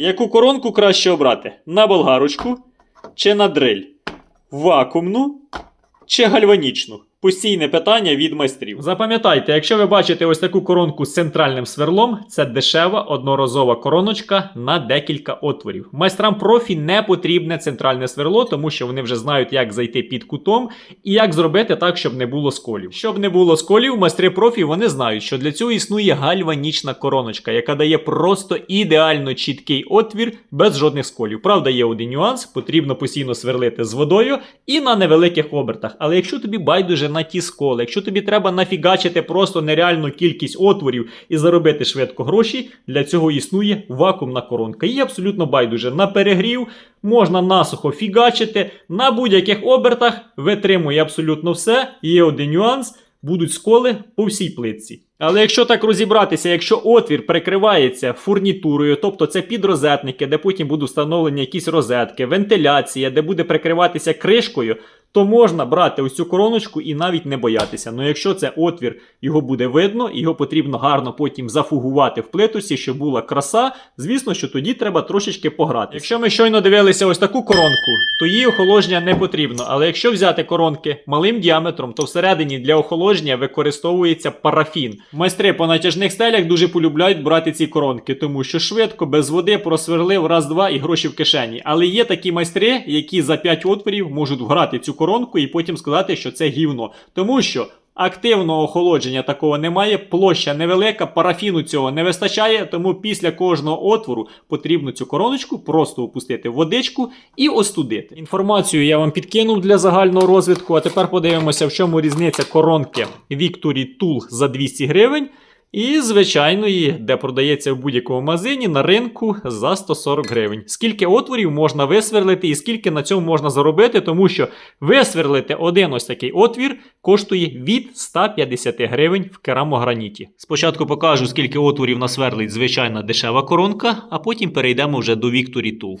Яку коронку краще обрати? На болгарочку чи на дрель? Вакуумну чи гальванічну? Постійне питання від майстрів. Запам'ятайте, якщо ви бачите ось таку коронку з центральним сверлом, це дешева одноразова короночка на декілька отворів. Майстрам профі не потрібне центральне сверло, тому що вони вже знають, як зайти під кутом і як зробити так, щоб не було сколів. Щоб не було сколів, майстри профі вони знають, що для цього існує гальванічна короночка, яка дає просто ідеально чіткий отвір без жодних сколів. Правда, є один нюанс: потрібно постійно сверлити з водою і на невеликих обертах. Але якщо тобі байдуже на ті сколи, якщо тобі треба нафігачити просто нереальну кількість отворів і заробити швидко гроші, для цього існує вакуумна коронка. Її абсолютно байдуже на перегрів, можна насухо фігачити на будь-яких обертах, витримує абсолютно все. Є один нюанс. Будуть сколи по всій плитці. Але якщо так розібратися, якщо отвір прикривається фурнітурою, тобто це підрозетники, де потім будуть встановлені якісь розетки, вентиляція, де буде прикриватися кришкою, то можна брати ось цю короночку і навіть не боятися. Ну якщо це отвір, його буде видно, його потрібно гарно потім зафугувати в плитусі, щоб була краса. Звісно, що тоді треба трошечки пограти. Якщо ми щойно дивилися ось таку коронку, то її охолодження не потрібно. Але якщо взяти коронки малим діаметром, то всередині для охолодження використовується парафін. Майстри по натяжних стелях дуже полюбляють брати ці коронки, тому що швидко, без води просверлив раз-два і гроші в кишені. Але є такі майстри, які за 5 отворів можуть вграти цю коронку і потім сказати, що це гівно. Тому що. Активного охолодження такого немає, площа невелика, парафіну цього не вистачає, тому після кожного отвору потрібно цю короночку просто опустити в водичку і остудити. Інформацію я вам підкинув для загального розвитку, а тепер подивимося, в чому різниця коронки Victory Tool за 200 гривень. І звичайної, де продається в будь-якому магазині на ринку за 140 гривень. Скільки отворів можна висверлити і скільки на цьому можна заробити, тому що висверлити один ось такий отвір коштує від 150 гривень в керамограніті. Спочатку покажу, скільки отворів насверлить звичайна дешева коронка, а потім перейдемо вже до Victory Tool.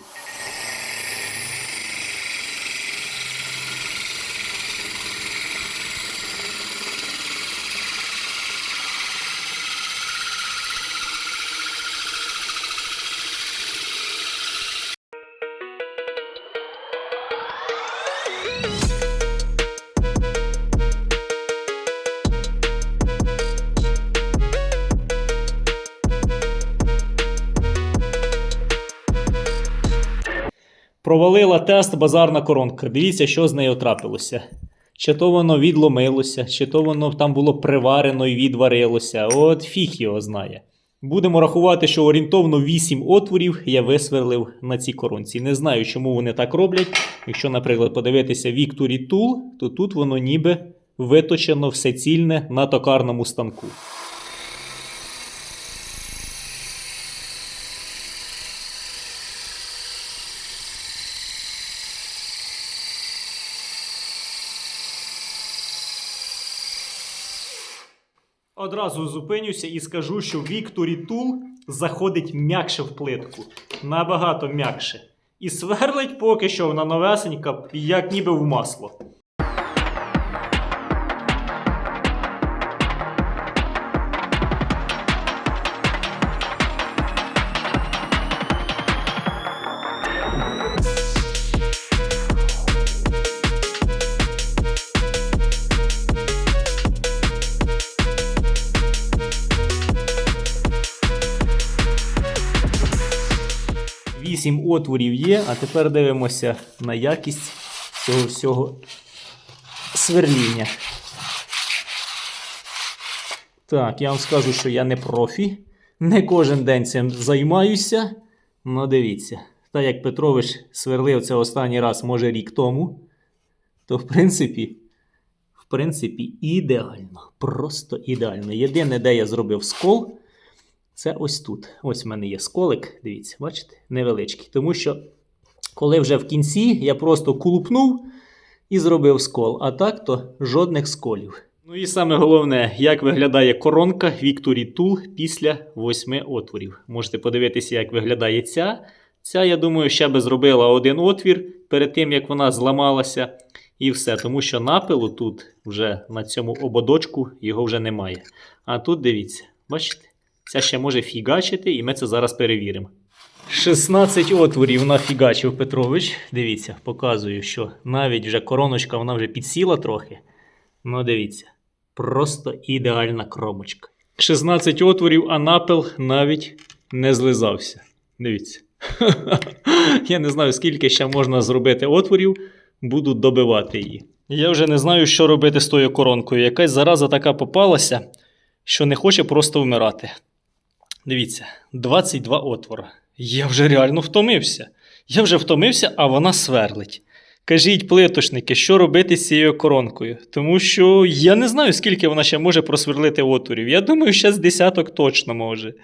Провалила тест базарна коронка. Дивіться, що з нею трапилося. Чи то воно відломилося, чи то воно там було приварено і відварилося. От фіг його знає. Будемо рахувати, що орієнтовно 8 отворів я висверлив на цій коронці. Не знаю, чому вони так роблять. Якщо, наприклад, подивитися Victory Tool, то тут воно ніби виточено все цільне на токарному станку. Одразу зупинюся і скажу, що Victory Tool заходить м'якше в плитку. Набагато м'якше. І сверлить поки що вона новесенька, як ніби в масло. Отворів є, а тепер дивимося на якість цього всього сверління. Так, я вам скажу, що я не профі. Не кожен день цим займаюся. Ну, дивіться. Так як Петрович сверлив це останній раз, може, рік тому, то в принципі, в принципі, ідеально. Просто ідеально. Єдине, де я зробив скол, це ось тут. Ось в мене є сколик, дивіться, бачите, невеличкий. Тому що, коли вже в кінці я просто кулупнув і зробив скол, а так то жодних сколів. Ну і саме головне, як виглядає коронка Victory Tool після восьми отворів. Можете подивитися, як виглядає ця. Ця, я думаю, ще би зробила один отвір перед тим, як вона зламалася. І все, тому що напилу тут вже на цьому ободочку його вже немає. А тут дивіться, бачите? Ця ще може фігачити, і ми це зараз перевіримо. 16 отворів нафігачив Петрович. Дивіться, показую, що навіть вже короночка вона вже підсіла трохи. Ну, дивіться, просто ідеальна кромочка. 16 отворів, а напил навіть не злизався. Дивіться. Я не знаю, скільки ще можна зробити отворів, буду добивати її. Я вже не знаю, що робити з тою коронкою. Якась зараза така попалася, що не хоче просто вмирати. Дивіться, 22 отвора. Я вже реально втомився. Я вже втомився, а вона сверлить. Кажіть, плиточники, що робити з цією коронкою? Тому що я не знаю, скільки вона ще може просверлити отворів. Я думаю, ще з десяток точно може.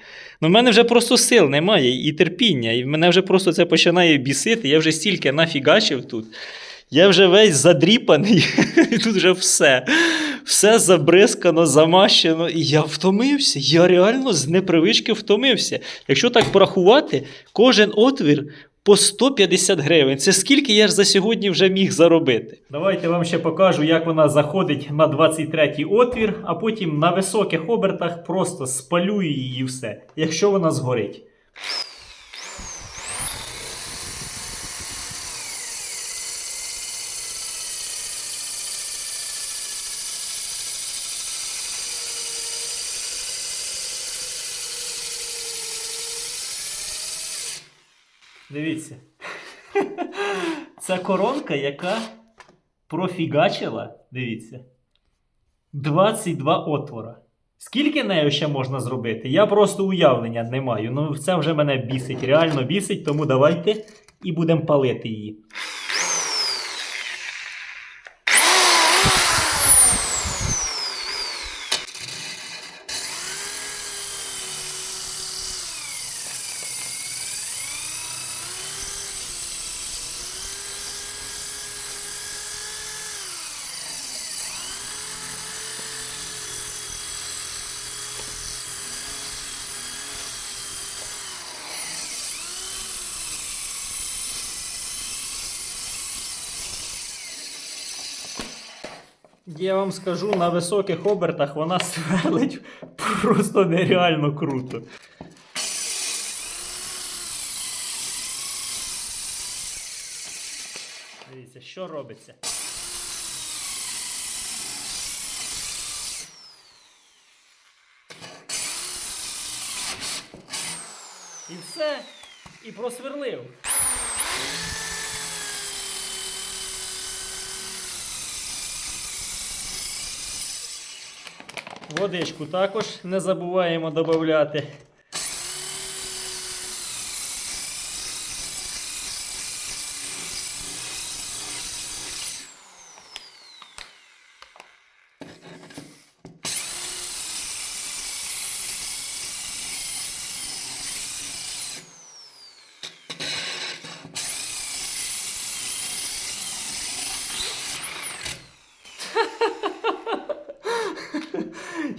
Ну, в мене вже просто сил немає і терпіння, і мене вже просто це починає бісити. Я вже стільки нафігачив тут. Я вже весь задріпаний, і тут вже все. Все забризкано, замащено. І я втомився. Я реально з непривички втомився. Якщо так порахувати, кожен отвір по 150 гривень. Це скільки я ж за сьогодні вже міг заробити. Давайте вам ще покажу, як вона заходить на 23-й отвір, а потім на високих обертах просто спалюю її все, якщо вона згорить. Дивіться. Це коронка, яка профігачила, дивіться, 22 отвора. Скільки нею ще можна зробити? Я просто уявлення не маю. Ну, це вже мене бісить, реально бісить, тому давайте і будемо палити її. Я вам скажу, на високих обертах вона сверлить просто нереально круто. Дивіться, що робиться. І все. І просверлив. Водичку також не забуваємо додати.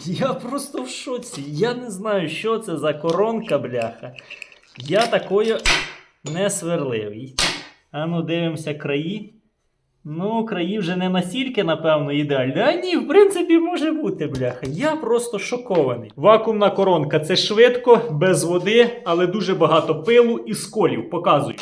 Я просто в шоці. Я не знаю, що це за коронка, бляха. Я такою не сверлив. І- А ну, дивимося краї. Ну, краї вже не настільки, напевно, ідеальні. А ні, в принципі, може бути, бляха. Я просто шокований. Вакуумна коронка це швидко, без води, але дуже багато пилу і сколів. Показую.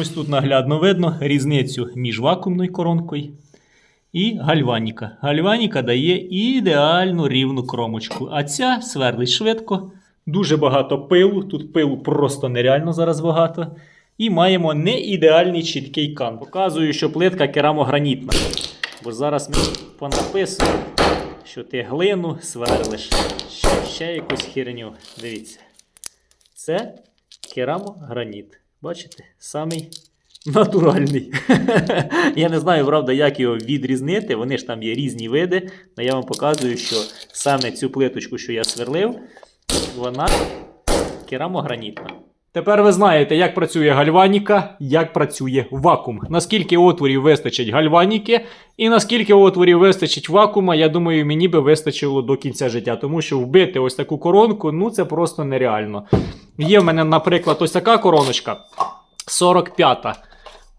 Ось тут наглядно видно різницю між вакуумною коронкою і гальваніка. Гальваніка дає ідеальну рівну кромочку, а ця сверлить швидко, дуже багато пилу. Тут пилу просто нереально зараз багато. І маємо не ідеальний чіткий кан. Показую, що плитка керамогранітна. Бо зараз ми понаписуємо, що ти глину сверлиш, ще, ще якусь херню. Дивіться. Це керамограніт. Бачите? Самий натуральний. я не знаю, правда, як його відрізнити. Вони ж там є різні види. Але я вам показую, що саме цю плиточку, що я сверлив, вона керамогранітна. Тепер ви знаєте, як працює гальваніка, як працює вакуум. Наскільки отворів вистачить гальваніки, і наскільки отворів вистачить вакуума, я думаю, мені би вистачило до кінця життя. Тому що вбити ось таку коронку, ну це просто нереально. Є в мене, наприклад, ось така короночка 45-та.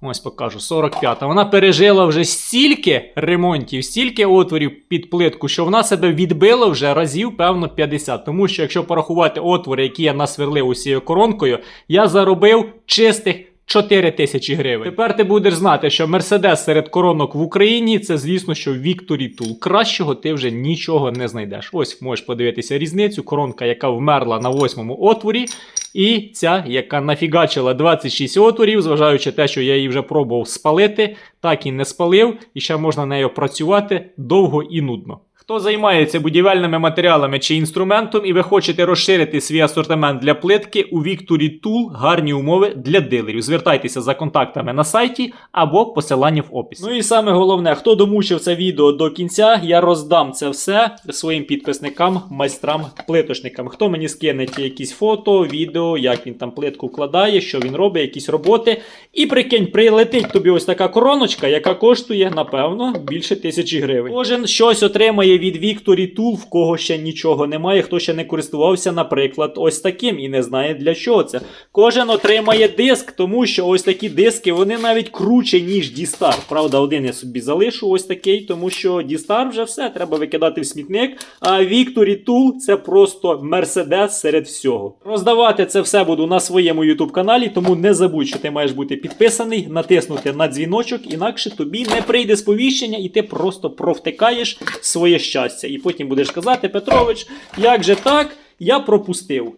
Ось покажу, 45-та. Вона пережила вже стільки ремонтів, стільки отворів під плитку, що вона себе відбила вже разів, певно, 50. Тому що, якщо порахувати отвори, які я насверлив усією коронкою, я заробив чистих 4 тисячі гривень. Тепер ти будеш знати, що Мерседес серед коронок в Україні це, звісно, що Victory Tool. Кращого ти вже нічого не знайдеш. Ось можеш подивитися різницю. Коронка, яка вмерла на восьмому отворі. І ця, яка нафігачила 26 отворів, зважаючи те, що я її вже пробував спалити, так і не спалив, і ще можна нею працювати довго і нудно. Хто займається будівельними матеріалами чи інструментом, і ви хочете розширити свій асортимент для плитки, у Victory Tool гарні умови для дилерів. Звертайтеся за контактами на сайті або посилання в описі. Ну і саме головне, хто домучив це відео до кінця, я роздам це все своїм підписникам, майстрам, плиточникам. Хто мені скине якісь фото, відео, як він там плитку вкладає, що він робить, якісь роботи. І прикинь, прилетить тобі ось така короночка, яка коштує, напевно, більше тисячі гривень. Кожен щось отримає від Victory Tool, в кого ще нічого немає, хто ще не користувався, наприклад, ось таким і не знає для чого це. Кожен отримає диск, тому що ось такі диски, вони навіть круче, ніж D-Star. Правда, один я собі залишу ось такий, тому що D-Star вже все, треба викидати в смітник. А Victory Tool це просто Мерседес серед всього. Роздавати це все буду на своєму YouTube каналі, тому не забудь, що ти маєш бути підписаний, натиснути на дзвіночок, інакше тобі не прийде сповіщення, і ти просто провтикаєш своє щастя. І потім будеш казати, Петрович, як же так? Я пропустив.